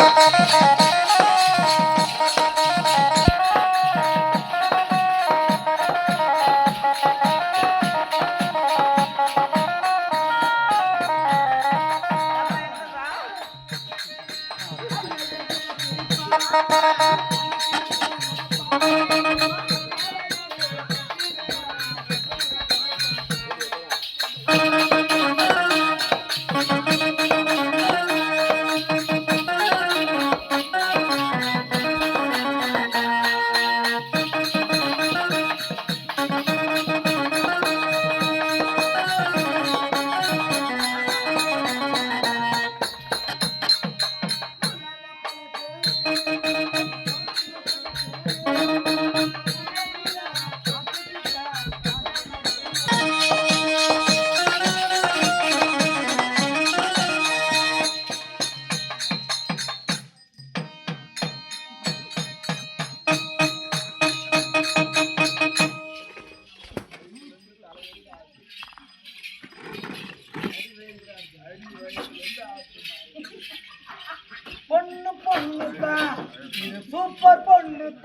பொண்ணு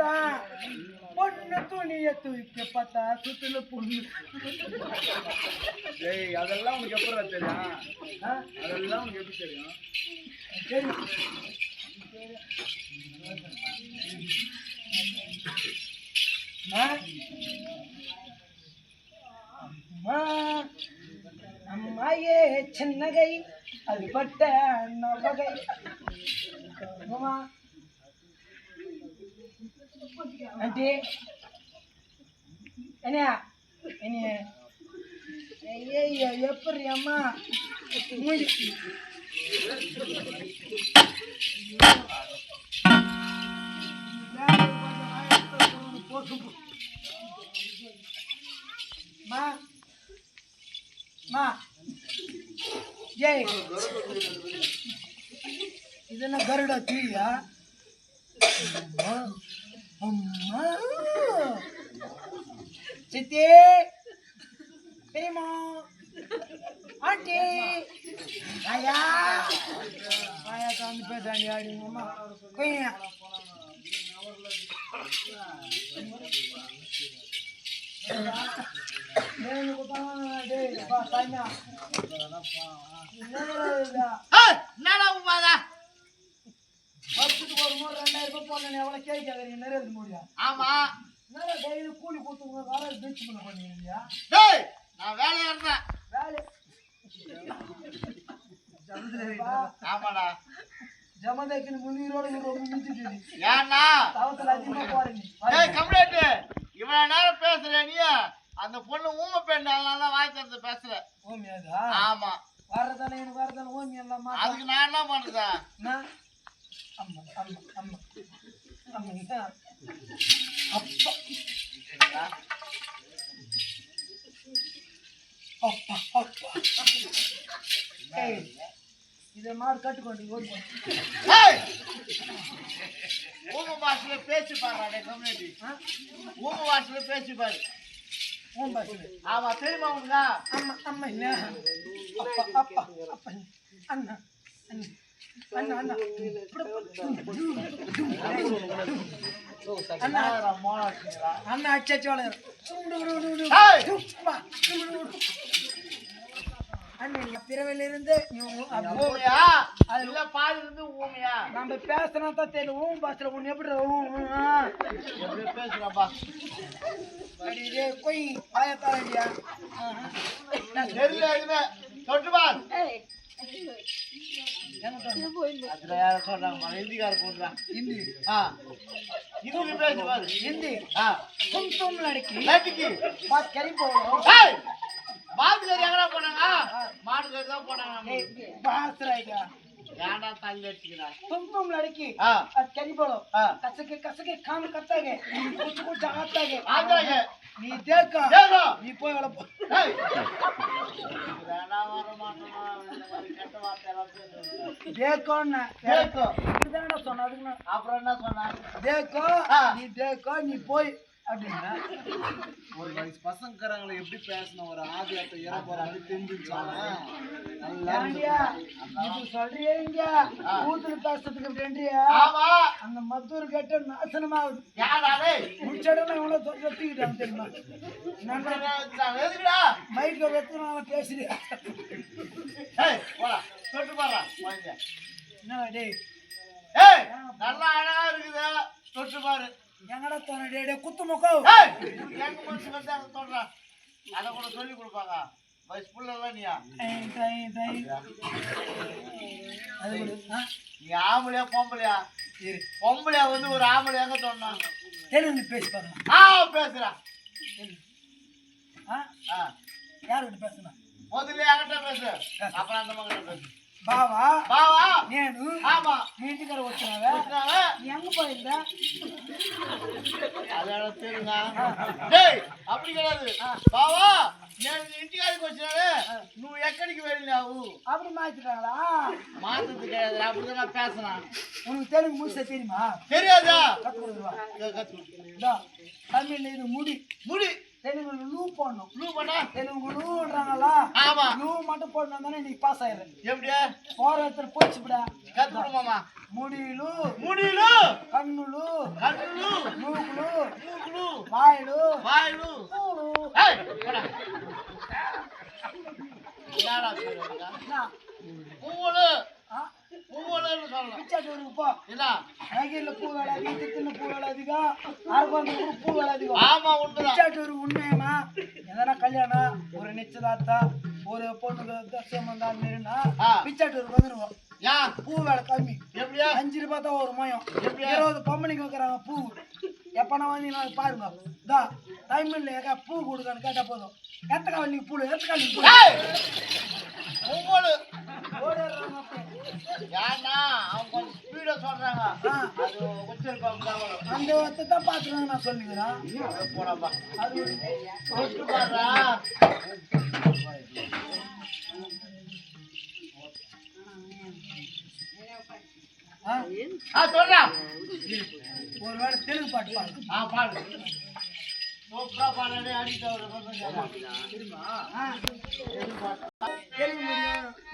பொண்ணு தான் பொண்ணு துணிய தூக்கி பார்த்தா சுத்துல பொண்ணு. ஏய் அதெல்லாம் உனக்கு எப்படி தெரியும்? அதெல்லாம் உனக்கு எப்படி தெரியும்? அம்மா. அம்மாயே சின்னகை அது பட்ட நவகை. அம்மா. ஆண்டி என்னையா என்னைய ஐயோ எப்படி அம்மா மூடி மா மா ஜெய் இதெல்லாம் கருடா தீயா சித்தி. பெரியமா ஆண்டி. ஐயா ஐயா தாண்டி பேசாண்டி ஆடிங்கம்மா கொய்யா என்னடா உமாதான் வருஷத்துக்கு ஒரு முறை ரெண்டாயிரம் ரூபாய் போடணும் எவ்வளவு கேட்காது நீங்க நிறைய முடியும் ஆமா. என்னடா டெய்லி கூலி கொடுத்துங்க வேலை பீச் பண்ண பண்ணுவீங்க டேய் நான் வேலையா இருந்தேன். வேலை. ஆமாடா. ஜமதைக்கு முன்னீரோடு ரொம்ப மிஞ்சிட்டு ஏன்னா? தவத்தில் அதிகமாக போறீங்க இவ்வளவு நேரம் பேசுற நீ. அந்த பொண்ணு ஊமை பெண் அதனால தான் வாய் திறந்து பேசுற. ஓமி அதா ஆமா. வரதானே எனக்கு வரதானே எல்லாம் மாட்டா அதுக்கு நான் என்ன பண்றதா? அம்மா அம்மா அம்மா. அம்மா இங்க. அப்பா அப்பா அப்பா ஏய் இதை மாடு கட்டுக்கொண்டு ஓடி ஏய் ஊமை பாஷையில பேசி பாருடா கம்யூனிட்டி ஆ? ஊமை பேசி பாரு உன் பஸ்ஸில் ஆமா தெரியுமா உனக்கா அம்மா அம்மா அப்பா அப்பா அப்பா அண்ணா அண்ணா அண்ணா அண்ணா அண்ணா அண்ணா அச்சாச்சு வளரும் பிறவிலிருந்து நம்ம பேசினா தான் தெரியும் ஊன் பாசுற உன்னை எப்படி பேசுறப்பா கொய் ஆயத்தாரடியா தெரியல அதுல யார சொல்றாங்க ஹிந்திக்கார ತುಮ್ ತುಮ್ ಲಡಕಿ ಹಾ ಅದ್ ಕರಿಬೋಳು ಹಾ ಕಸಕ್ಕೆ ಕಸಕ್ಕೆ ಕಾಮ್ ಕತ್ತಾಗೆ நீ தேக்கா நீ போய் வேலை போ. தேக்கோன்னு தேக்கோ இதுதான் சொன்ன அதுக்கு அப்புறம் என்ன சொன்ன? தேக்கோ நீ தேக்கோ நீ போய் அப்படின்னா ஒரு வயசு பசங்கிறாங்களே எப்படி பேசணும்? ஒரு ஆதியாத்த இற போறாங்க தெரிஞ்சுச்சாங்க கூத்துல பேசுறதுக்கு அந்த மத்தூர் கட்ட யாராலே முடிச்சடனா எவ்வளவு தொட்டு வெட்டிக்கிட்டாங்க தெரியுமா? மைக்க வெத்து நான் பேசுறேன் ஏய் போடா. தொட்டு வாங்க என்ன டேய்? ஏய் நல்லா அழகா இருக்குது. தொட்டு பாரு. எங்கடா தோண டேய், குத்து முக்கம் எங்க மனசு வந்து அதை கூட சொல்லி கொடுப்பாங்க வயசு புள்ளலாம் நீயா. அது நீ ஆம்பளையா பொம்பளையா? இரு. பொம்பளையா வந்து ஒரு ஆம்பளை எங்க தெலுங்கு பேசி பாருங்க ஆ பேசுறா. ஆ? யாருக்கிட்ட பேசணும் முதல்ல என்கிட்ட பேசு. அப்புறம் அந்த மகன் பேசு. బావా பாவா నేను ஆமா మీ ఇంటి దగ్గర వచ్చినావా వచ్చినావా? నీ ఎంగ పోయిందా அது எனக்கு தெரியுங்க டேய் அப்படி கிடையாது బావా నేను నీ ఇంటికాడికి వచ్చినానే నువ్వు ఎక్కడికి వెళ్ళినావు அப்படி மாத்திட்டாங்களா மாத்தது கிடையாது அப்படிதான் நான் பேசுறேன் உனக்கு தெலுங்கு முடிச்ச தெரியுமா தெரியாதா கத்து கொடுத்துருவா இதை கத்து. இதோ தமிழ்ல இது முடி முடி தெலுங்கு லூ போடணும். லூ போட்டா தெலுங்கு லூன்றாங்களா ஆமா. லூ மட்டும் போடணும் தானே நீ பாஸ் ஆயிடுறேன் எப்படியா போற இடத்துல போச்சு விடா. கத்துடுமாமா முடியலு முடியலு கண்ணுலு கண்ணுலு மூக்குலு மூக்குலு வாயிலு வாயிலு என்னடா சொல்றீங்க? பூவுலு பூவோலன்னு சொல்லலாம் பிச்சா சோறுக்கு பூ. வேலை அதிகம் பூ வேலை அதிகம் ஆர்பாந்தூர் பூ வேலை அதிகம். ஆமா உண்மை பிச்சா சோறு உண்மையமா கல்யாணம் ஒரு நிச்சயதார்த்தம் ஒரு பொண்ணுக்கு சேமந்தா மாரினா பிச்சா சோறுக்கு வந்துருவோம். ஏன் பூ வேலை கம்மி. எப்படியா? அஞ்சு ரூபாய் தான் ஒரு மயம். இருபது பொம்பளைக்கு வைக்கிறாங்க பூ. எப்பனா வந்து பாருங்க. இதா டைம் இல்லையா பூ கொடுக்கன்னு கேட்டால் போதும். எத்தக்காவல் நீங்கள் பூ எத்தக்காவல் நீங்கள் பூ? ஒவ்வொரு ஏன்னா அவங்க ஸ்பீடா சொல்றாங்க. அது வச்சிருப்பாங்க கவனம். அந்த ஒருத்தர் தான் பார்த்துருவாங்க நான் அது ஒரு- பாடுறா வேளை தெலுங்கு பாட்டு பாடு. ஆ பாடு. சூப்பரா பாடுறே அடிக்க ஒரு தெரியுமா ஆ, தெலுங்கு மீடியம்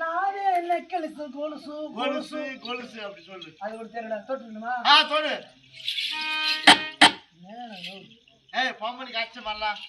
நானே நெக்கலிசு கொலுசு கொலுசு கொலுசு அப்படி சொல்லு அது ஒரு தெரியல தொட்டுணுமா ஆ தொடு ஏய் பாம்பனுக்கு அச்சம் பண்ணலாம்